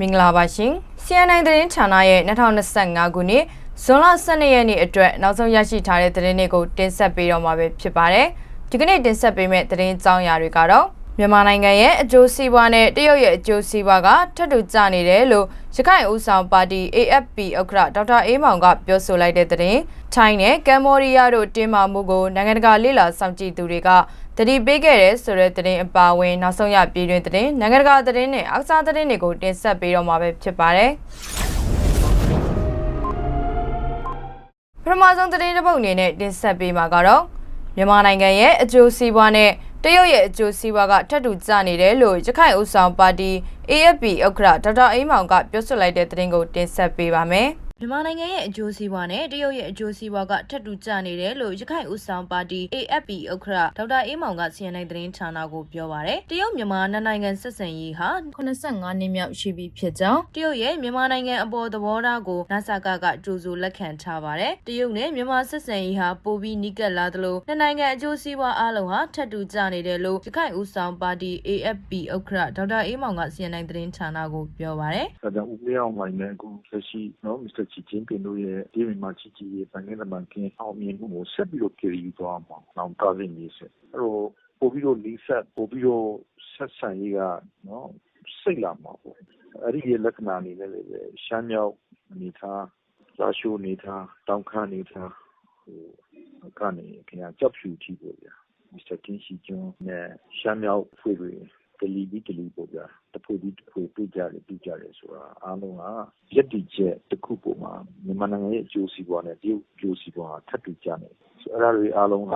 မင်္ဂလာပါရှင် CNN သတင်းဌာနရဲ့2025ခုနှစ်ဇွန်လ12ရက်နေ့အတွက်နောက်ဆုံးရရှိထားတဲ့သတင်းတွေကိုတင်ဆက်ပေးတော့မှာပဲဖြစ်ပါတယ်ဒီကနေ့တင်ဆက်ပေးမယ့်သတင်းကြောင်းရာတွေကတော့ မြန်မာနိုင်ငံရဲ့အကျိုးစီးပွားနဲ့တရုတ်ရဲ့အကျိုးစီးပွားကထပ်တူကျနေတယ်လို့ရခိုင်ဦးဆောင်ပါတီ AFP ဥက္ကဋ္ဌဒေါက်တာအေးမောင်ကပြောဆိုလိုက်တဲ့သတင်းထိုင်းနဲ့ကမ်ဘောဒီးယားတို့တင်းမာမှုကိုနိုင်ငံတကာလေ့လာစောင့်ကြည့်သူတွေကတတိပေးခဲ့တဲ့ဆိုတဲ့သတင်းအပါအဝင်နောက်ဆုံးရပြည်တွင်သတင်းနိုင်ငံတကာသတင်းနဲ့အောက်စားသတင်းတွေကိုတင်ဆက်ပေးတော့မှာပဲဖြစ်ပါတယ်ပထမဆုံးသတင်းတစ်ပုဒ်အနေနဲ့တင်ဆက်ပေးမှာကတော့မြန်မာနိုင်ငံရဲ့အကျိုးစီးပွားနဲ့ တရုတ်ရဲ့အကျိုးစီးပွားကထပ်တူကျနေတယ်လို့ရခိုင်ဦးဆောင်ပါတီ AFP ဥက္ကဋ္ဌဒေါက်တာအေးမောင်ကပြောဆိုလိုက်တဲ့သတင်းကိုတင်ဆက်ပေးပါမယ်။ မြန်မာနိုင်ငံရဲ့အကျိုးစီးပွားနဲ့တရုတ်ရဲ့အကျိုးစီးပွားကထပ်တူကျနေတယ်လို့ရခိုင်ဦးဆောင်ပါတီ AFP ဥက္ကဋ္ဌဒေါက်တာအေးမောင်က CNN သတင်းဌာနကိုပြောပါရယ်တရုတ်မြန်မာနှစ်နိုင်ငံဆက်ဆံရေးဟာ85နှစ်မြောက်ရှိပြီဖြစ်ကြောင်းတရုတ်ရဲ့မြန်မာနိုင်ငံအပေါ်သဘောထားကိုနာဆာကကကြိုးစိုးလက်ခံထားပါတယ်တရုတ်နဲ့မြန်မာဆက်ဆံရေးဟာပိုပြီးနီးကပ်လာသလိုနှစ်နိုင်ငံအကျိုးစီးပွားအလုံးဟာထပ်တူကျနေတယ်လို့ရခိုင်ဦးဆောင်ပါတီ AFP ဥက္ကဋ္ဌဒေါက်တာအေးမောင်က CNN သတင်းဌာနကိုပြောပါရယ်ဒါကြောင့်ဦးမြောက်မိုင်နဲ့အခုလက်ရှိနော်မစ္စတာချီချင်းပင်တို့ရဲ့ဒီမြန်မာချီချီရဲ့ဗန်ငယ်သမန်ကင်းအောင်မြင်မှုကိုဆက်ပြီးတော့ကြည်ယူသွားမှာနောက်တားစင်ရေးဆက်အဲ့တော့ပို့ပြီးတော့လီဆက်ပို့ပြီးတော့ဆက်ဆံရေးကနော်စိတ်လာမှာပေါ့အဲ့ဒီရဲ့လက္ခဏာအနေနဲ့လည်းပဲရှမ်းမြောက်အနေထားလာရှိုးအနေထားတောင်ခမ်းအနေထားဟိုကနေခင်ဗျာကြောက်ဖြူကြည့်ပေါ့ဗျာမစ္စတာတင်ရှိကျွန်းနဲ့ရှမ်းမြောက်ဖွေတွေ တလီပြီးတလီပေါ့ဗျာတဖွေပြီးတဖွေပြကြတယ်ပြကြတယ်ဆိုတာအားလုံးကရက်တီချက်တစ်ခုပုံမှာမြန်မာနိုင်ငံရဲ့အကျိုးစီးပွားနဲ့တရုတ်အကျိုးစီးပွားထပ်တူကြနေဆို အဲ့ဒါတွေအားလုံးက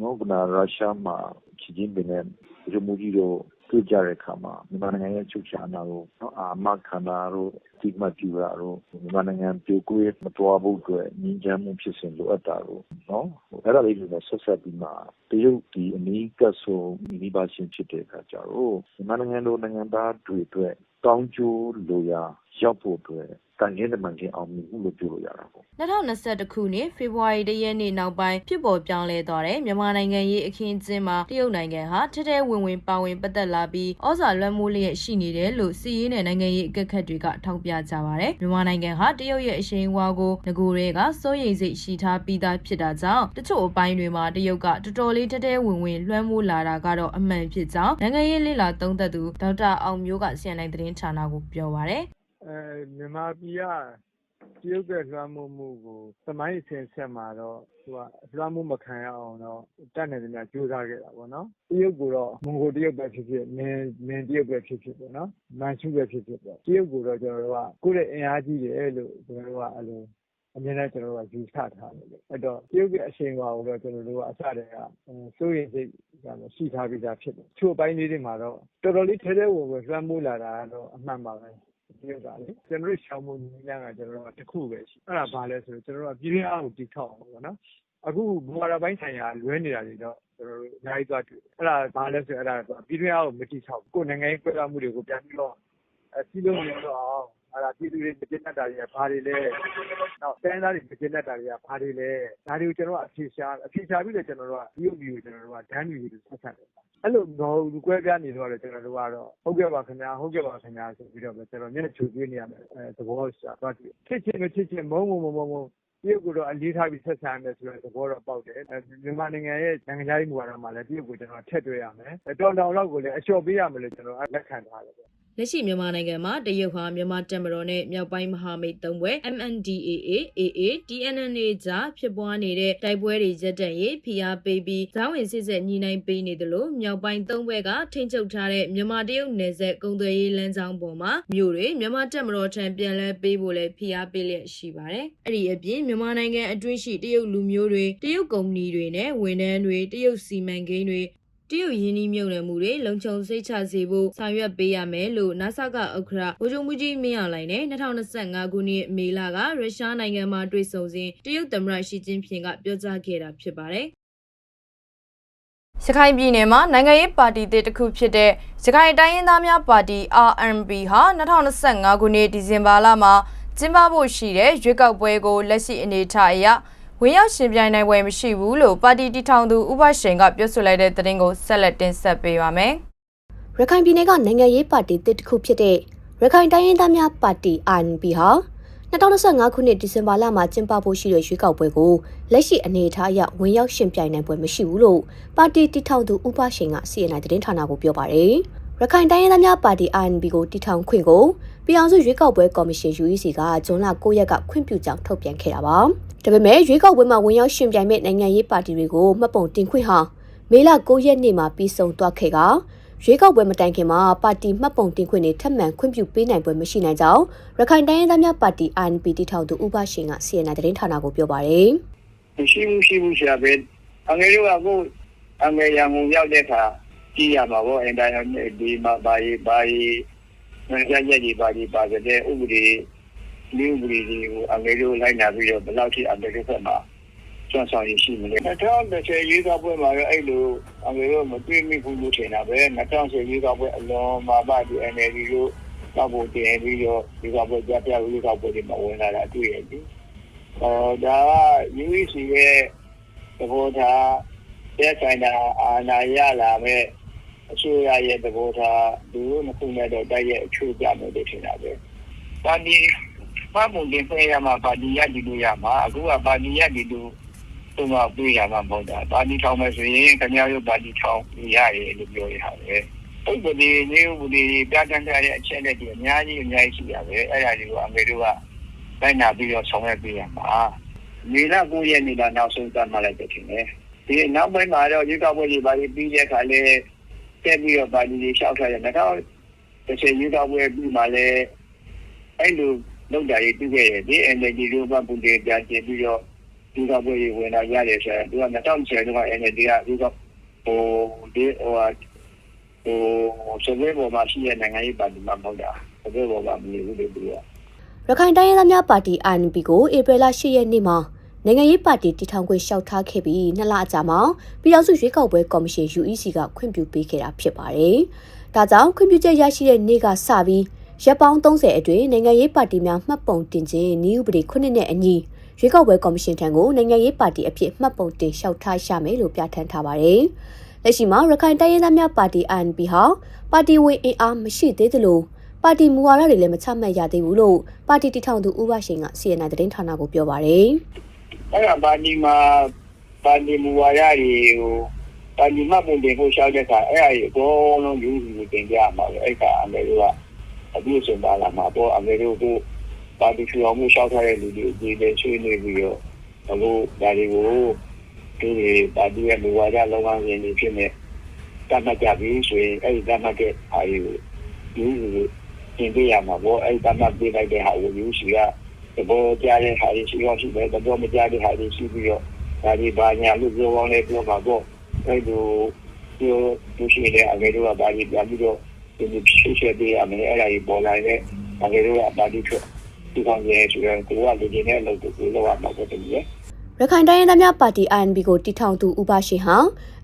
နော်ကနာရုရှားမှာချီချင်းပင်နဲ့ဒီမူကြီးတို့တွေ့ကြတဲ့အခါမှာမြန်မာနိုင်ငံရဲ့ချုပ်ချာနာတို့နော်အာမခန္ဓာတို့ဒီမတ်ပြူရာတို့မြန်မာနိုင်ငံပြိုကွေးမတော်ဘူးအတွက်ငြင်းချမ်းမှုဖြစ်စဉ်လိုအပ်တာတို့နော်အဲ့ဒါလေးတွေနဲ့ဆက်ဆက်ပြီးမှတရုတ်ဒီအနီးကပ်ဆုံးမိဘချင်းဖြစ်တဲ့အခါကျတော့မြန်မာနိုင်ငံလိုနိုင်ငံသားတွေအတွက်ကောင်းကျိုးလိုရာရောက်ဖို့အတွက် တန်ငင်းတမန်ချင်းအောင်မြင်မှုလို့ပြောလို့ရတာပေါ့2021ခုနှစ်ဖေဖော်ဝါရီလရက်နေ့နောက်ပိုင်းဖြစ်ပေါ်ပြောင်းလဲသွားတဲ့မြန်မာနိုင်ငံရေးအခင်းအကျင်းမှာတရုတ်နိုင်ငံဟာထက်ထဲဝင်ဝင်ပါဝင်ပတ်သက်လာပြီးဩဇာလွှမ်းမိုးလျက်ရှိနေတယ်လို့စီးရေးနဲ့နိုင်ငံရေးအကဲခတ်တွေကထောက်ပြကြပါတယ်မြန်မာနိုင်ငံဟာတရုတ်ရဲ့အရှိန်အဝါကိုငကိုတွေကစိုးရိမ်စိတ်ရှိထားပြီးသားဖြစ်တာကြောင့်တချို့အပိုင်းတွေမှာတရုတ်ကတော်တော်လေးထက်ထဲဝင်ဝင်လွှမ်းမိုးလာတာကတော့အမှန်ဖြစ်ကြောင်းနိုင်ငံရေးလေ့လာသုံးသပ်သူဒေါက်တာအောင်မျိုးက CNN သတင်းဌာနကိုပြောပါတယ်အဲ မြန်မာပြည်က တရုတ်ရဲ့ လွှမ်းမိုးမှုကို သမိုင်းအစဉ်ဆက်မှာတော့ သူက လွှမ်းမိုးမခံရအောင်တော့ တတ်နိုင်သမျှ ကြိုးစားခဲ့တာပေါ့နော် တရုတ်ကိုတော့ မွန်ဂိုတရုတ်ပဲဖြစ်ဖြစ် မင်းမင်းတရုတ်ပဲဖြစ်ဖြစ်ပေါ့နော် မန်ချူပဲဖြစ်ဖြစ်ပေါ့ တရုတ်ကိုတော့ ကျွန်တော်တို့က ကိုယ့်ရဲ့အင်အားကြီးတယ်လို့ ကျွန်တော်တို့က အဲ့လို အမြဲတမ်းကျွန်တော်တို့ကယူဆထားတယ်လေ အဲ့တော့ တရုတ်ရဲ့ အရှိန်အဝါကိုတော့ ကျွန်တော်တို့က အစတည်းက စိုးရိမ်စိတ်ကတော့ ရှိထားပြီးသားဖြစ်တယ်ချို့ပိုင်းလေးတွေမှာတော့ တော်တော်လေး ထဲထဲဝင်ဝင် လွှမ်းမိုးလာတာကတော့ အမှန်ပါပဲ တရုတ်ကလေကျွန်တော်တို့ရှောင်းမှုနည်းလမ်းကကျွန်တော်တို့ကတစ်ခုပဲရှိအဲ့ဒါဘာလဲဆိုတော့ကျွန်တော်တို့ကပြည်တွင်းအားကိုတည်ထောက်အောင်ပေါ့နော်အခုဘူရာပိုင်းဆိုင်ရာလွဲနေတာတွေတော့ကျွန်တော်တို့အများကြီးသွားတွေ့အဲ့ဒါဘာလဲဆိုတော့အဲ့ဒါပြည်တွင်းအားကိုမတည်ထောက်ကိုယ်နိုင်ငံရေးပြည်မှုတွေကိုပြန်ပြီးတော့အဲပြည်လုံးနေတော့အောင်အဲ့ဒါပြည်သူတွေမကျေနပ်တာတွေကဘာတွေလဲနောက်တိုင်းသားတွေမကျေနပ်တာတွေကဘာတွေလဲဒါတွေကိုကျွန်တော်ကအဖြေရှာအဖြေရှာပြီးတော့ကျွန်တော်တို့ကဒီလိုမျိုးကျွန်တော်တို့ကဒန်းမျိုးတွေဆက်ဆက်တယ် အဲ့လိုတော့လူကွဲပြားနေတော့လေကျွန်တော်တို့ကတော့ဟုတ်ကဲ့ပါခင်ဗျာဟုတ်ကဲ့ပါခင်ဗျာဆိုပြီးတော့ပဲကျွန်တော်မျက်နှာချူပေးနေရမယ်အဲသဘောရှာသွားတယ်ချစ်ချင်မချစ်ချင်မုံမုံမုံမုံမုံတရုတ်ကတော့အလေးထားပြီးဆက်ဆံရမယ်ဆိုတဲ့သဘောတော့ပေါက်တယ်မြန်မာနိုင်ငံရဲ့နိုင်ငံခြားရေးမူဝါဒမှာလည်းတရုတ်ကိုကျွန်တော်ထည့်တွေ့ရမယ်တော်တောင်လောက်ကိုလည်းအလျှော့ပေးရမယ်လို့ကျွန်တော်လက်ခံထားတယ် လက်ရှိမြန်မာနိုင်ငံမှာတရုတ်ဟာမြန်မာတပ်မတော်နဲ့မြောက်ပိုင်းမဟာမိတ်သုံးဘွဲ MNDAA AA TNNA ကြားဖြစ်ပွားနေတဲ့တိုက်ပွဲတွေရပ်တန့်ရေးဖိအားပေးပြီးဇောင်းဝင်စစ်ဆက်ညီနိုင်ပေးနေတယ်လို့မြောက်ပိုင်းသုံးဘွဲကထိန်းချုပ်ထားတဲ့မြန်မာတရုတ်နယ်စပ်ကုန်သွယ်ရေးလမ်းကြောင်းပေါ်မှာမြို့တွေမြန်မာတပ်မတော်ထံပြန်လည်ပေးဖို့လည်းဖိအားပေးလျက်ရှိပါတယ်။အဲ့ဒီအပြင်မြန်မာနိုင်ငံအတွင်းရှိတရုတ်လူမျိုးတွေတရုတ်ကုမ္ပဏီတွေနဲ့ဝန်ထမ်းတွေတရုတ်စီမံကိန်းတွေ တရုတ်ရင်းနှီးမြုပ်နှံမှုတွေလုံခြုံစိတ်ချစေဖို့ဆောင်ရွက်ပေးရမယ်လို့နာဆာကဥက္ခရာဗိုလ်ချုပ်မှုကြီးမင်းအောင်လှိုင်နဲ့2025ခုနှစ်မေလကရုရှားနိုင်ငံမှာတွေ့ဆုံစဉ်တရုတ်သမ္မတရှီကျင်းဖျင်ကပြောကြားခဲ့တာဖြစ်ပါတယ်။ရခိုင်ပြည်နယ်မှာနိုင်ငံရေးပါတီတစ်ခုဖြစ်တဲ့ရခိုင်တိုင်းရင်းသားများပါတီ RNP ဟာ2025ခုနှစ်ဒီဇင်ဘာလမှာကျင်းပဖို့ရှိတဲ့ရွေးကောက်ပွဲကိုလက်ရှိအနေအထားအရ ဝင်ရောက်ရှင်ပြိုင်နိုင်ပွဲမရှိဘူးလို့ပါတီတီထောင်သူဥပရှင်ကပြောဆိုလိုက်တဲ့သတင်းကိုဆက်လက်တင်ဆက်ပေးပါမယ်။ရခိုင်ပြည်နယ်ကနိုင်ငံရေးပါတီတစ်တစ်ခုဖြစ်တဲ့ရရခိုင်တိုင်းရင်းသားများပါတီ RNP ဟာ2025ခုနှစ်ဒီဇင်ဘာလမှာကျင်းပဖို့ရှိတဲ့ရွေးကောက်ပွဲကိုလက်ရှိအနေအထားအရဝင်ရောက်ရှင်ပြိုင်နိုင်ပွဲမရှိဘူးလို့ပါတီတည်ထောင်သူဥပရှင်က CNN သတင်းဌာနကိုပြောပါတယ်။ရခိုင်တိုင်းရင်းသားများပါတီ RNP ကိုတည်ထောင်ခွင့်ကို ပြည်အောင်စုရွေးကောက်ပွဲကော်မရှင် UEC ကဇွန်လ9ရက်ကခွင့်ပြုကြောင်းထုတ်ပြန်ခဲ့တာပါ။ဒါပေမဲ့ရွေးကောက်ပွဲမှာဝင်ရောက်ရှင်ပြိုင်မဲ့နိုင်ငံရေးပါတီတွေကိုမှတ်ပုံတင်ခွင့်ဟာမေလ9ရက်နေ့မှာပြီးဆုံးသွားခဲ့ကရွေးကောက်ပွဲမတိုင်ခင်မှာပါတီမှတ်ပုံတင်ခွင့်တွေထပ်မံခွင့်ပြုပေးနိုင်ပွဲမရှိနိုင်ကြောင်းရခိုင်တိုင်းရင်းသားများပါတီ RNP တည်ထောင်သူဥပရှင်က CNN သတင်းဌာနကိုပြောပါတယ်မရှိဘူးရှိဘူးဆရာပဲအငယ်တို့ကကိုအငယ်ရံကုန်ရောက်တဲ့အခါကြည့်ရမှာပေါ့အင်တာနက်ဒီမှာဘာကြီးဘာကြီး ငါကြက်ကြီးဘာကြီးပါတဲ့ဥပဒေလူဥပဒေတွေကိုအငယ်တို့လိုက်နာပြီးတော့ဘယ်လောက်ထိအငယ်တို့ဘက်မှာစွမ်းဆောင်ရရှိမလဲ2010ရေးကောက်ပွဲမှာတော့အဲ့လိုအငယ်တို့မတွေ့မိဘူးလို့ထင်တာပဲ2010ရေးကောက်ပွဲအလုံးမှာပါဒီ NLD တို့တော့ဘုံတင်ပြီးတော့ဒီကောက်ပွဲကြပြရေးကောက်ပွဲတွေမှာဝင်လာတာတွေ့ရတယ်ဟောဒါက UEC ရဲ့သဘောထားတဲ့ဆိုင်တာအာဏာရလာမဲ့ အစိုးရရဲ့သဘောထားဒီလိုနှစ်ခုနဲ့တော့တိုက်ရဲ့အချိုးကြမယ်လို့ထင်တာပဲပါတီပါမုန်တင်ဖဲရမှာပါတီရဒီလိုရမှာအခုကပါတီရဒီလိုသူကပြေးရမှာမဟုတ်တာပါတီထောင်မယ်ဆိုရင်ခင်ဗျားတို့ပါတီထောင်ရရတယ်လို့ပြောရတာပဲဥပဒေမျိုးဥပဒေပြဋ္ဌာန်းထားတဲ့အချက်အလက်တွေအများကြီးအများကြီးရှိရပဲအဲ့ဒါတွေကိုအမေတို့ကလိုက်နာပြီးတော့ဆောင်ရွက်ပေးရမှာမြေလ9ရက်နေ့ကနောက်ဆုံးသတ်မှတ်လိုက်တဲ့ထင်တယ်ဒီနောက်ပိုင်းမှာတော့ရေကောက်ပွဲတွေပါပြီးတဲ့အခါလဲ တက်ပြီးတော့ပါတီတွေလျှောက်ထားတယ်တော့တစ်ချိန်ရေကောက်ပွဲပြီးမှလဲအဲ့လိုလောက်တာရေးပြီးခဲ့တယ်ဒီ NLD တို့ကပုံတွေပြချင်ပြီးတော့ဒီကောက်ပွဲတွေဝင်လာရတယ်ဆိုတော့သူက2010တုန်းက NLD ကဒီကောဟိုဒီဟိုဟိုစပယ်ပေါ်မှာရှိတဲ့နိုင်ငံရေးပါတီမှာမဟုတ်တာစပယ်ပေါ်မှာမနေဘူးလို့ပြောရခိုင်တိုင်းရင်းသားများပါတီ RNP ကိုဧပြီလ10ရက်နေ့မှာ နိုင်ငံရေးပါတီတည်ထောင်ခွင့်လျှောက်ထားခဲ့ပြီးနှစ်လအကြာမှာပြည်အောင်စုရွေးကောက်ပွဲကော်မရှင် UEC ကခွင့်ပြုပေးခဲ့တာဖြစ်ပါတယ်။ဒါကြောင့်ခွင့်ပြုချက်ရရှိတဲ့နေ့ကစပြီးရက်ပေါင်း30အတွင်းနိုင်ငံရေးပါတီများမှတ်ပုံတင်ခြင်းနည်းဥပဒေခုနှစ်နဲ့အညီရွေးကောက်ပွဲကော်မရှင်ထံကိုနိုင်ငံရေးပါတီအဖြစ်မှတ်ပုံတင်လျှောက်ထားရမယ်လို့ပြဋ္ဌာန်းထားပါတယ်။လက်ရှိမှာရခိုင်တိုင်းရင်းသားများပါတီ RNP ဟာပါတီဝင်အင်အားမရှိသေးသလိုပါတီမူဝါဒတွေလည်းမချမှတ်ရသေးဘူးလို့ပါတီတည်ထောင်သူဦးဘရှင်က CNN သတင်းဌာနကိုပြောပါတယ်။ အဲ့ဒါပါတီမှာပါတီမူဝါဒတွေကိုပါတီမှပုံတင်ဖို့ရှောက်တဲ့အခါအဲ့အရာကိုအကုန်လုံးယူယူတင်ပြမှာပဲအဲ့ကအမေတို့ကအပြည့်စုံပါလာမှာပေါ့အမေတို့ကပါတီချောင်းမှုရှောက်ထားတဲ့လူတွေဒီလေချွေးနေပြီးတော့အခုဒါတွေကိုဒီပါတီရဲ့မူဝါဒလုံးဝရင်းနေဖြစ်နေတတ်မှတ်ကြပြီဆိုရင်အဲ့ဒီတတ်မှတ်တဲ့အားကိုယူယူတင်ပြရမှာပေါ့အဲ့ဒီတတ်မှတ်ပေးလိုက်တဲ့ဟာကိုယူစီက သဘောကျတဲ့ဟာတွေရှိရောရှိတယ်သဘောမကျတဲ့ဟာတွေရှိပြီးတော့ဒါဒီဘာညာလို့ပြောကောင်းလဲပြောမှာပေါ့အဲလိုပြောသူရှိတဲ့အငယ်တို့ကဒါဒီပြန်ပြီးတော့ဒီဖြစ်ဖြစ်ပေးရမယ်အဲ့ဒါကြီးပေါ်လာတဲ့အငယ်တို့ကပါတီထွက်ဒီကောင်ရဲ့ဆိုရင်ကိုကလူကြီးနဲ့လုပ်ကိုလောက်ရမှာပေါ့တည်းရဲ့ရခိုင်တိုင်းရင်းသားများပါတီ INB ကိုတည်ထောင်သူဥပရှင်ဟာ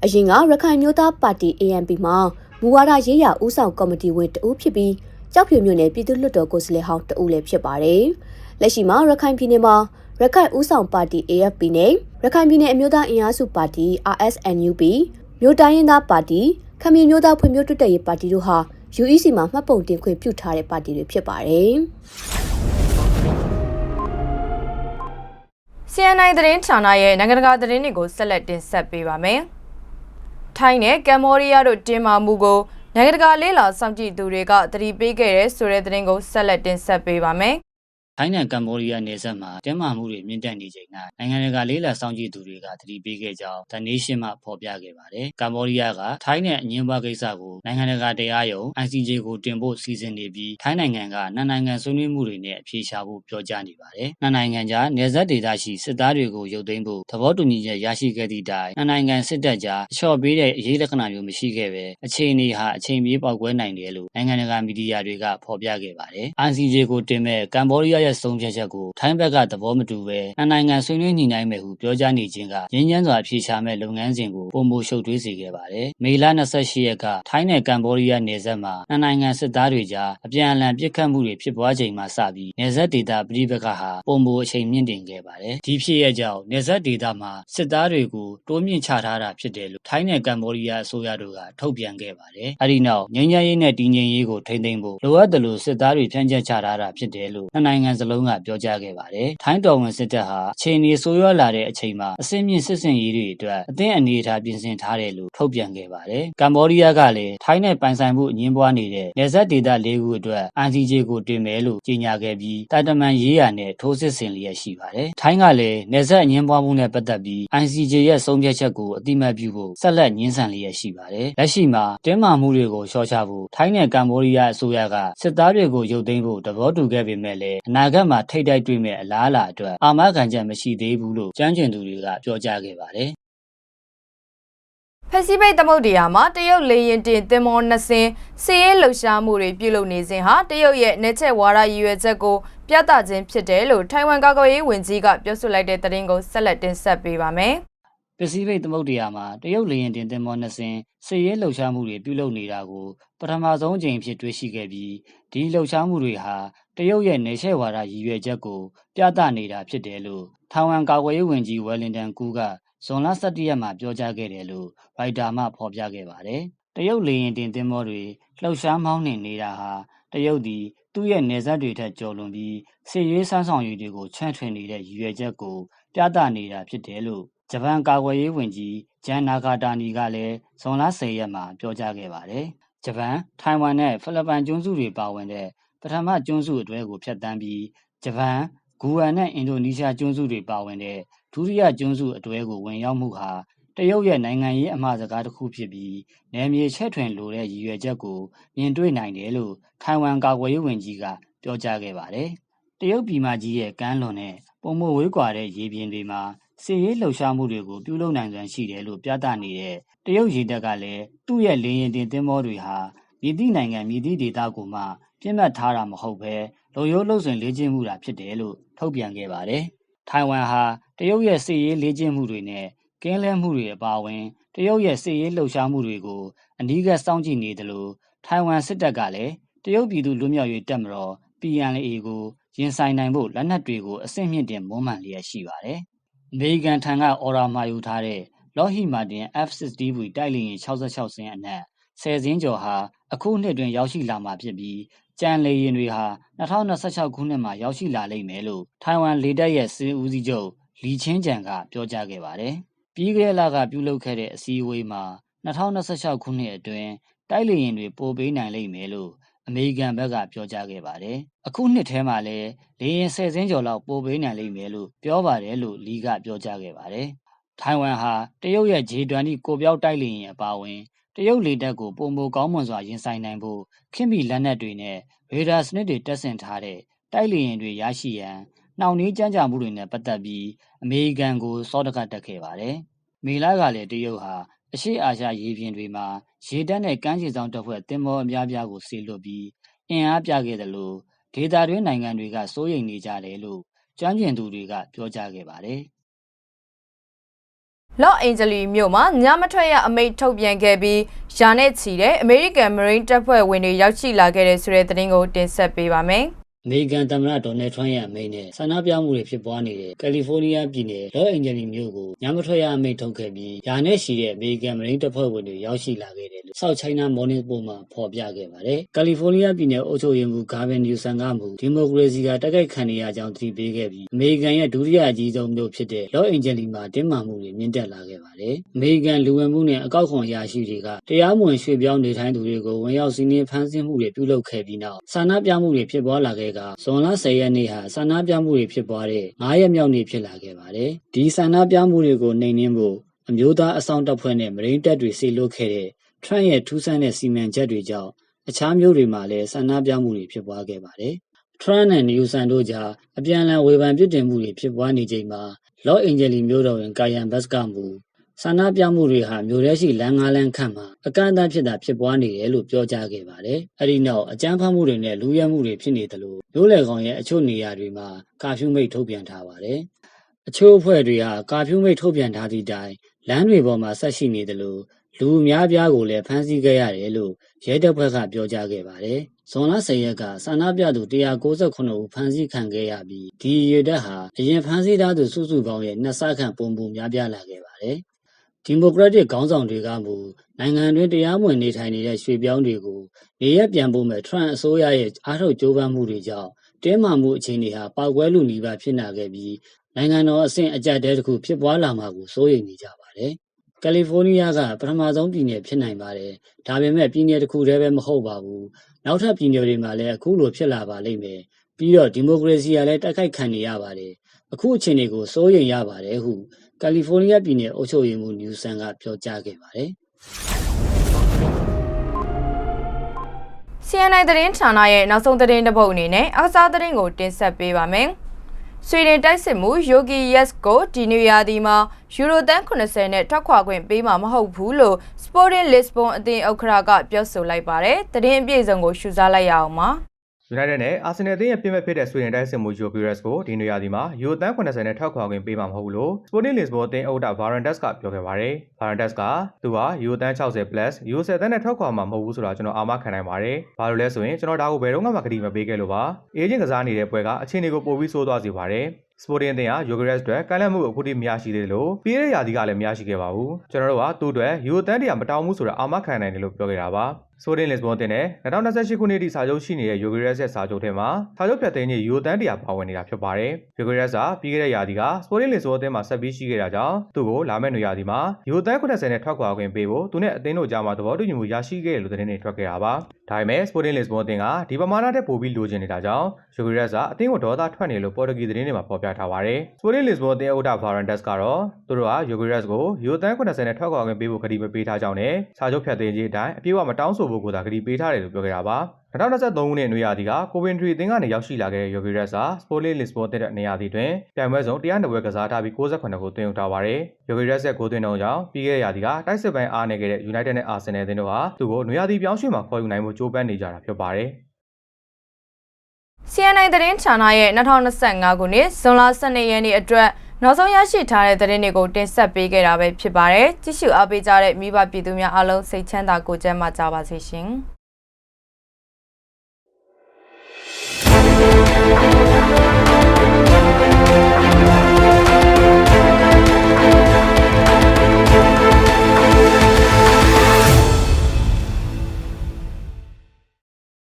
အရင်ကရခိုင်မျိုးသားပါတီ ANP မှာမူဝါဒရေးရာဦးဆောင်ကော်မတီဝင်တဦးဖြစ်ပြီးကြောက်ဖြူမြို့နယ်ပြည်သူ့လွှတ်တော်ကိုယ်စားလှယ်ဟောင်းတဦးလည်းဖြစ်ပါတယ်။ လက်ရှိမှာရခိုင်ပြည်နယ်မှာရခိုင်ဦးဆောင်ပါတီ AFP နဲ့ရခိုင်ပြည်နယ်အမျိုးသားအင်အားစုပါတီ RSNUP မြို့တိုင်းရင်းသားပါတီခမီမျိုးသားဖွံ့ဖြိုးတိုးတက်ရေးပါတီတို့ဟာ UEC မှာမှတ်ပုံတင်ခွင့်ပြုထားတဲ့ပါတီတွေဖြစ်ပါတယ်။ CNI သတင်းဌာနရဲ့နိုင်ငံတကာသတင်းတွေကိုဆက်လက်တင်ဆက်ပေးပါမယ်။ထိုင်းနဲ့ကမ်ဘောဒီးယားတို့တင်မာမှုကိုနိုင်ငံတကာလေးလာစောင့်ကြည့်သူတွေကသတိပေးခဲ့တဲ့ဆိုတဲ့သတင်းကိုဆက်လက်တင်ဆက်ပေးပါမယ်။ ထိုင်းနဲ့ကမ္ဘောဒီးယားနယ်စပ်မှာတင်းမာမှုတွေမြင့်တက်နေချိန်ကနိုင်ငံတကာလေးလာစောင့်ကြည့်သူတွေကသတိပေးခဲ့ကြောင်း The Nation မှဖော်ပြခဲ့ပါတယ်။ကမ္ဘောဒီးယားကထိုင်းနဲ့အငင်းပွားကိစ္စကို နိုင်ငံတကာတရားရုံး ICJ ကိုတင်ဖို့စီစဉ်နေပြီးထိုင်းနိုင်ငံကနှစ်နိုင်ငံဆွေးနွေးမှုတွေနဲ့အပြေရှားဖို့ပြောကြားနေပါတယ်။နှစ်နိုင်ငံကြားနယ်စပ်ဒေသရှိစစ်သားတွေကိုရုပ်သိမ်းဖို့သဘောတူညီချက်ရရှိခဲ့သည့်တိုင်နှစ်နိုင်ငံစစ်တပ်ကြားအလျှော့ပေးတဲ့အရေးလက္ခဏာမျိုးမရှိခဲ့ပဲအခြေအနေဟာအချိန်မြေးပေါက်ကွဲနိုင်တယ်လို့နိုင်ငံတကာမီဒီယာတွေကဖော်ပြခဲ့ပါတယ်။ ICJ ကိုတင်မဲ့ကမ္ဘောဒီးယားရဲ့ရဲ့ဆုံးဖြတ်ချက်ကိုထိုင်းဘက်ကသဘောမတူဘဲနှစ်နိုင်ငံဆွေးနွေးညှိနှိုင်းမယ်ဟုပြောကြားနေခြင်းကငြင်းချမ်းစွာအဖြေရှာမဲ့လုပ်ငန်းစဉ်ကိုပုံမိုရှုပ်ထွေးစေခဲ့ပါတယ်။မေလ28ရက်ကထိုင်းနဲ့ကမ်ဘောဒီးယားနယ်စပ်မှာနှစ်နိုင်ငံစစ်သားတွေကြားအပြန်အလှန်ပစ်ခတ်မှုတွေဖြစ်ပွားချိန်မှစပြီးနယ်စပ်ဒေသပြည်ပခါဟာပုံမိုအချိန်မြင့်တင်ခဲ့ပါတယ်။ဒီဖြစ်ရဲ့ကြောင့်နယ်စပ်ဒေသမှာစစ်သားတွေကိုတိုးမြင့်ချထားတာဖြစ်တယ်လို့ထိုင်းနဲ့ကမ်ဘောဒီးယားအစိုးရတို့ကထုတ်ပြန်ခဲ့ပါတယ်။အဲဒီနောက်ငြိမ်းချမ်းရေးနဲ့တည်ငြိမ်ရေးကိုထိန်းသိမ်းဖို့လိုအပ်တယ်လို့စစ်သားတွေဖြန့်ကျက်ချထားတာဖြစ်တယ်လို့နှစ်နိုင်ငံစလုံးကပြောကြားခဲ့ပါတယ်။ထိုင်းတော်ဝင်စစ်တပ်ဟာအခြေအနေဆိုးရွားလာတဲ့အချိန်မှာအစင်းမြင့်စစ်စင်ရေးတွေအတွက်အသင်းအနေအထားပြင်ဆင်ထားတယ်လို့ထုတ်ပြန်ခဲ့ပါတယ်။ကမ်ဘောဒီးယားကလည်းထိုင်းနဲ့ပိုင်ဆိုင်မှုအငင်းပွားနေတဲ့နယ်စပ်ဒေသ၄ခုအတွက် ICJ ကိုတင်မယ်လို့ကြေညာခဲ့ပြီးတာတမန်ရေးရာနဲ့ထိုးစစ်ဆင်လျက်ရှိပါတယ်။ထိုင်းကလည်းနယ်စပ်အငင်းပွားမှုနဲ့ပတ်သက်ပြီး ICJ ရဲ့ဆုံးဖြတ်ချက်ကိုအတိမတ်ပြုဖို့ဆက်လက်ညှင်းဆန်လျက်ရှိပါတယ်။လက်ရှိမှာတင်းမာမှုတွေကိုလျှော့ချဖို့ထိုင်းနဲ့ကမ်ဘောဒီးယားအစိုးရကစစ်သားတွေကိုရုပ်သိမ်းဖို့သဘောတူခဲ့ပေမဲ့လည်းအနာဂတ်မှာထိတ်တိုက်တွေ့မဲ့အလားအလာအတွက်အာမခံချက်မရှိသေးဘူးလို့ကြမ်းကျင်သူတွေကပြောကြားခဲ့ပါတယ်။ ဖက်စီဖိတ်သမုတ်တရားမှာတရုတ်လေရင်တင်သင်္ဘောနှစ်စင်းစီးရဲလှုပ်ရှားမှုတွေပြုလုပ်နေစဉ်ဟာတရုတ်ရဲ့နေချက်ဝါဒရည်ရွယ်ချက်ကိုပြသခြင်းဖြစ်တယ်လို့ထိုင်ဝမ်ကာကွယ်ရေးဝန်ကြီးကပြောဆိုလိုက်တဲ့သတင်းကိုဆက်လက်တင်ဆက်ပေးပါမယ်။ပစိဖိတ်သမုဒ္ဒရာမှာတရုတ်လေယာဉ်တင်သင်္ဘောနှစ်စင်းစစ်ရေးလှုပ်ရှားမှုတွေပြုလုပ်နေတာကိုပထမဆုံးအကြိမ်အဖြစ်တွေ့ရှိခဲ့ပြီးဒီလှုပ်ရှားမှုတွေဟာတရုတ်ရဲ့နေရှဲဝါဒရည်ရွယ်ချက်ကိုပြသနေတာဖြစ်တယ်လို့ထိုင်ဝမ်ကာကွယ်ရေးဝန်ကြီးဝယ်လင်တန်ကူးက ဇွန်လ17ရက်မှာပြောကြားခဲ့တယ်လို့ရိုက်တာမှဖော်ပြခဲ့ပါတယ်။တရုတ်လေယာဉ်တင်သင်္ဘောတွေလှုပ်ရှားမောင်းနှင်နေတာဟာတရုတ်သည်သူ့ရဲ့နေဆက်တွေထက်ကျော်လွန်ပြီးစစ်ရေးစမ်းဆောင်ရည်တွေကိုချဲ့ထွင်နေတဲ့ရည်ရွယ်ချက်ကိုပြသနေတာဖြစ်တယ်လို့ဂျပန်ကာကွယ်ရေးဝန်ကြီးဂျန်နာဂါတာနီကလည်းဇွန်လ10ရက်မှာပြောကြားခဲ့ပါတယ်။ဂျပန်၊ထိုင်ဝမ်နဲ့ဖိလစ်ပိုင်ကျွန်းစုတွေပါဝင်တဲ့ပထမကျွန်းစုအတွဲကိုဖြတ်တန်းပြီးဂျပန်၊ ဂူအမ်နဲ့အင်ဒိုနီးရှားကျွန်းစုတွေပါဝင်တဲ့ဒုတိယကျွန်းစုအတွဲကိုဝင်ရောက်မှုဟာတရုတ်ရဲ့နိုင်ငံရေးအမှားစကားတစ်ခုဖြစ်ပြီးနယ်မြေချဲ့ထွင်လိုတဲ့ရည်ရွယ်ချက်ကိုမြင်တွေ့နိုင်တယ်လို့ထိုင်ဝမ်ကာကွယ်ရေးဝန်ကြီးကပြောကြားခဲ့ပါတယ်။တရုတ်ပြည်မကြီးရဲ့ကမ်းလွန်တဲ့ပုံမဝေးကွာတဲ့ရေပြင်တွေမှာစစ်ရေးလှုပ်ရှားမှုတွေကိုပြုလုပ်နိုင်စွမ်းရှိတယ်လို့ပြသနေတဲ့တရုတ်ရေတပ်ကလည်းသူ့ရဲ့လေရင်တင်သင်္ဘောတွေဟာမြည်သည့်နိုင်ငံမြည်သည့်ဒေသကိုမှ ပြစ်မှတ်ထားတာမဟုတ်ဘဲလုံရိုးလှုပ်ဆွင်လေ့ကျင့်မှုတာဖြစ်တယ်လို့ထုတ်ပြန်ခဲ့ပါတယ်။ထိုင်ဝမ်ဟာတရုတ်ရဲ့စစ်ရေးလေ့ကျင့်မှုတွေနဲ့ကင်းလဲမှုတွေအပါအဝင်တရုတ်ရဲ့စစ်ရေးလှုပ်ရှားမှုတွေကိုအနီးကပ်စောင့်ကြည့်နေတယ်လို့ထိုင်ဝမ်စစ်တပ်ကလည်းတရုတ်ပြည်သူ့လူမျိုးရေးတပ်မတော် PNLA ကိုရင်ဆိုင်နိုင်ဖို့လက်နက်တွေကိုအဆင့်မြင့်တင်မွမ်းမံလျက်ရှိပါတယ်။အမေရိကန်ထံကအော်ရာမှာယူထားတဲ့ Lockheed Martin F-16V တိုက်လေယာဉ်66စင်းအနက်10စင်းကျော်ဟာအခုနှစ်တွင်ရောက်ရှိလာမှာဖြစ်ပြီး ကြံလေရင်တွေဟာ2026ခုနှစ်မှာရောက်ရှိလာလိမ့်မယ်လို့ထိုင်ဝမ်လေတပ်ရဲ့စစ်ဦးစီးချုပ်လီချင်းဂျန်ကပြောကြားခဲ့ပါတယ်။ပြီးခဲ့တဲ့လကပြုလုပ်ခဲ့တဲ့အစည်းအဝေးမှာ2026ခုနှစ်အတွင်းတိုက်လေရင်တွေပို့ပေးနိုင်လိမ့်မယ်လို့အမေရိကန်ဘက်ကပြောကြားခဲ့ပါတယ်။အခုနှစ်ထဲမှာလည်းလေရင်10စင်းကျော်လောက်ပို့ပေးနိုင်လိမ့်မယ်လို့ပြောပါတယ်လို့လီကပြောကြားခဲ့ပါတယ်။ထိုင်ဝမ်ဟာတရုတ်ရဲ့ J-20 ကိုပြောက်တိုက်လေရင်အပါအဝင် တရုတ်လေတပ်ကိုပုံမကောင်းမွန်စွာ ရင်ဆိုင်နိုင်ဖို့ခင်မီလက်နက်တွေနဲ့ ရေဒါစနစ်တွေတက်ဆင်ထားတဲ့ တိုက်လေရင်တွေ ရရှိရန် နှောင့်နှေးကြမ်းကြမှုတွေနဲ့ ပတ်သက်ပြီး အမေရိကန်ကို စောတကတက်ခဲ့ပါတယ်။မေလကလည်း တရုတ်ဟာ အရှိအာရှရေပြင်တွေမှာ ရေတပ်နဲ့ ကမ်းခြေဆောင်တပ်ဖွဲ့တင်မောအများပြားကိုဆေလွတ်ပြီး အင်အားပြခဲ့တယ်လို့ဒေတာတွင်းနိုင်ငံတွေက စိုးရိမ်နေကြတယ်လို့ ကျွမ်းကျင်သူတွေက ပြောကြားခဲ့ပါတယ်။ လော့အန်ဂျလီမြို့မှာညမထွက်ရအမိန့်ထုတ်ပြန်ခဲ့ပြီးယာနဲ့ချီတဲ့အမေရိကန်မရိန်းတပ်ဖွဲ့ဝင်တွေရောက်ရှိလာခဲ့တဲ့ဆိုတဲ့သတင်းကိုတင်ဆက်ပေးပါမယ်။အမေရိကန်သမ္မတဒေါ်နယ်ထရန့်ရဲ့အမိန့်နဲ့ဆန္ဒပြမှုတွေဖြစ်ပွားနေတဲ့ကယ်လီဖိုးနီးယားပြည်နယ်လော့အန်ဂျလီမြို့ကိုညမထွက်ရအမိန့်ထုတ်ခဲ့ပြီးယာနဲ့ရှိတဲ့အမေရိကန်မရိန်းတပ်ဖွဲ့ဝင်တွေရောက်ရှိလာခဲ့တယ်လို့ South China Morning Post မှာဖော်ပြခဲ့ပါတယ်။ကယ်လီဖိုးနီးယားပြည်နယ်အုပ်ချုပ်ရေးမှူးဂါဗင်နျူဆန်ကမူဒီမိုကရေစီကတိုက်ခိုက်ခံနေရကြောင်းသတိပေးခဲ့ပြီးအမေရိကန်ရဲ့ဒုတိယအကြီးဆုံးမြို့ဖြစ်တဲ့လော့အန်ဂျလီမှာတင်းမာမှုတွေမြင့်တက်လာခဲ့ပါတယ်။အမေရိကန်လူဝင်မှုနဲ့အကောက်ခွန်အရာရှိတွေကတရားမဝင်ရွှေ့ပြောင်းနေထိုင်သူတွေကိုဝင်ရောက်စီးနင်းဖမ်းဆီးမှုတွေပြုလုပ်ခဲ့ပြီးနောက်ဆန္ဒပြမှုတွေဖြစ်ပွားလာခဲ့ကဇွန်လ10ရက်နေ့ဟာဆန္ဒပြမှုတွေဖြစ်ပွားတဲ့9ရက်မြောက်နေ့ဖြစ်လာခဲ့ပါတယ်။ဒီဆန္ဒပြမှုတွေကိုနှိမ်နင်းဖို့အမျိုးသားအဆောင်တပ်ဖွဲ့နဲ့မရင်းတပ်တွေစေလွှတ်ခဲ့တဲ့ ထရန့်ရဲ့ထူးဆန်းတဲ့ စီမံချက်တွေကြောင့် အခြားမျိုးတွေမှာလည်း ဆန္ဒပြမှုတွေ ဖြစ်ပွားခဲ့ပါတယ်။ထရန့်နဲ့နျူဆန်တို့ကြား အပြန်အလှန် ဝေဖန်ပြစ်တင်မှုတွေ ဖြစ်ပွားနေချိန်မှာ လော့အင်ဂျလီမျိုးတော်ဝင်ကာယန်ဘတ်ကမူ ဆန္ဒပြမှုတွေဟာ မြို့ရဲရှိ လမ်းငါးလမ်းခန့်မှာ အကန့်အသတ်ဖြစ်တာ ဖြစ်ပွားနေတယ်လို့ ပြောကြားခဲ့ပါတယ်။အဲဒီနောက် အကြမ်းဖက်မှုတွေနဲ့လူရဲမှုတွေ ဖြစ်နေတယ်လို့မြို့လေကောင်ရဲ့ အချို့နေရာတွေမှာ ကာဖျူးမိတ်ထုတ်ပြန်ထားပါတယ်။အချို့အဖွဲ့တွေဟာ ကာဖျူးမိတ်ထုတ်ပြန်ထားသည့်တိုင် လမ်းတွေပေါ်မှာ ဆက်ရှိနေတယ်လို့ လူအများပြားကိုလည်းဖမ်းဆီးခဲ့ရတယ်လို့ရဲတပ်ဖွဲ့ကပြောကြားခဲ့ပါတယ်။ဇွန်လ10ရက်ကဆန္ဒပြသူ169ဦးဖမ်းဆီးခံခဲ့ရပြီးဒီရည်တက်ဟာအရင်ဖမ်းဆီးထားသူစုစုပေါင်းရဲ့နှစ်ဆခန့်ပုံပုံများပြားလာခဲ့ပါတယ်။ဒီမိုကရက်တစ်ခေါင်းဆောင်တွေကမူနိုင်ငံတွင်တရားမဝင်နေထိုင်နေတဲ့ရွှေပြောင်းတွေကိုနေရက်ပြန်ဖို့မဲ့ထရန့်အစိုးရရဲ့အားထုတ်ကြိုးပမ်းမှုတွေကြောင့်တင်းမာမှုအခြေအနေဟာပေါက်ကွဲလူနီးပါးဖြစ်လာခဲ့ပြီးနိုင်ငံတော်အဆင့်အကြက်တဲတစ်ခုဖြစ်ပွားလာမှာကိုစိုးရိမ်နေကြပါတယ်။ ကယ်လီဖိုးနီးယားကပထမဆုံးပြည်နယ်ဖြစ်နိုင်ပါတယ်။ဒါပေမဲ့ပြည်နယ်တစ်ခုတည်းပဲမဟုတ်ပါဘူး။နောက်ထပ်ပြည်နယ်တွေမှာလည်းအခုလိုဖြစ်လာပါလိမ့်မယ်။ပြီးတော့ဒီမိုကရေစီကလည်းတိုက်ခိုက်ခံနေရပါတယ်။အခုအခြေအနေကိုစိုးရိမ်ရပါတယ်ဟုကယ်လီဖိုးနီးယားပြည်နယ်အုပ်ချုပ်ရေးမှူးနျူဆန်ကပြောကြားခဲ့ပါတယ်။ CNI သတင်းဌာနရဲ့နောက်ဆုံးသတင်းတစ်ပုဒ်အနေနဲ့အစားသတင်းကိုတင်ဆက်ပေးပါမယ်။ ဆွေဒင်တိုက်စစ်မှုယိုဂီယက်စ်ကိုဒီနီယာဒီမှာယူရိုတန်80နဲ့ထွက်ခွာခွင့်ပေးမှာမဟုတ်ဘူးလို့ Sporting Lisbon အသင်းဥက္ကဋ္ဌကပြောဆိုလိုက်ပါတယ်။သတင်းအပြည့်စုံကိုရှုစားလိုက်ရအောင်ပါ။ United နဲ့ Arsenal အသင်းရဲ့ပြင်မဲ့ဖြစ်တဲ့ဆွေဒင်တိုက်စစ်မှု Jokeres ကိုဒီနေရာဒီမှာယူတန်း80နဲ့ထောက်ခွာခွင့်ပေးမှာမဟုတ်ဘူးလို့ Sporting Lisbon အသင်းအုပ်တာ Varandas ကပြောခဲ့ပါတယ်။ Varandas ကသူဟာယူတန်း60 plus ယူ70တန်းနဲ့ထောက်ခွာမှာမဟုတ်ဘူးဆိုတာကျွန်တော်အာမခံနိုင်ပါတယ်။ဘာလို့လဲဆိုရင်ကျွန်တော်ဒါကိုဘယ်တော့မှမကတိမပေးခဲ့လို့ပါ။အေဂျင့်ကစားနေတဲ့ပွဲကအခြေအနေကိုပိုပြီးဆိုးသွားစေပါတယ်။ Sporting အသင်းဟာ Jokeres အတွက်ကမ်းလှမ်းမှုကိုအခုထိမရရှိသေးတယ်လို့ပြီးတဲ့ရာသီကလည်းမရရှိခဲ့ပါဘူး။ကျွန်တော်တို့ကသူ့အတွက်ယူတန်းတရာမတောင်းဘူးဆိုတာအာမခံနိုင်တယ်လို့ပြောခဲ့တာပါ။ ဆိုဒင်လစ်ဘွန်တင်နဲ့2028ခုနှစ်ထိစာချုပ်ရှိနေတဲ့ Yogeres ရဲ့စာချုပ်ထဲမှာစာချုပ်ဖြတ်သိမ်းခြင်းယူတန်းတရာပါဝင်နေတာဖြစ်ပါတယ်။ Yogeres ကပြီးခဲ့တဲ့ရာသီက Sporting Lisbon အသင်းမှာဆက်ပြီးရှိခဲ့တာကြောင့်သူ့ကိုလာမယ့်နွေရာသီမှာယူတန်း80နဲ့ထွက်ခွာခွင့်ပေးဖို့သူနဲ့အသင်းတို့ကြားမှာသဘောတူညီမှုရရှိခဲ့တယ်လို့သတင်းတွေထွက်ခဲ့တာပါ။ဒါပေမဲ့ Sporting Lisbon အသင်းကဒီပမာဏထက်ပိုပြီးလိုချင်နေတာကြောင့် Yogeres ကအသင်းကိုဒေါသထွက်နေလို့ပေါ်တူဂီသတင်းတွေမှာဖော်ပြထားပါတယ်။ Sporting Lisbon အသင်းဥက္ကဋ္ဌ Varandas ကတော့သူတို့က Yogeres ကိုယူတန်း80နဲ့ထွက်ခွာခွင့်ပေးဖို့ကတိမပေးထားကြောင်းနဲ့စာချုပ်ဖြတ်သိမ်းခြင်းအတိုင်းအပြည့်အဝမတောင်းဆိုဖို့ကိုသာကတိပေးထားတယ်လို့ပြောခဲ့တာပါ2023ခုနှစ်နွေရာသီကကိုဗင်ထရီအသင်းကနေရောက်ရှိလာခဲ့တဲ့ Yogeres ဟာ Sporting Lisbon အသင်းရဲ့နေရာသီတွင်ပြိုင်ပွဲစုံ100ပွဲကစားထားပြီး68ကိုသွင်းယူထားပါတယ်။ Yogeres ရဲ့ဂိုးသွင်းတုံးကြောင့်ပြီးခဲ့တဲ့ရာသီကတိုက်စစ်ပိုင်းအားနေခဲ့တဲ့ United နဲ့ Arsenal အသင်းတို့ဟာသူ့ကိုနွေရာသီပြောင်းရွှေ့မှာခေါ်ယူနိုင်မှုကြိုးပမ်းနေကြတာဖြစ်ပါတယ်။ CNI သတင်းဌာနရဲ့2025ခုနှစ်ဇွန်လ12ရက်နေ့အတွက် နောက်ဆုံးရရှိထားတဲ့သတင်းတွေကိုတင်ဆက်ပေးခဲ့တာပဲဖြစ်ပါတယ်။ကြည့်ရှုအားပေးကြတဲ့မိဘပြည်သူများအားလုံးစိတ်ချမ်းသာကိုယ်ကျန်းမာကြပါစေရှင်။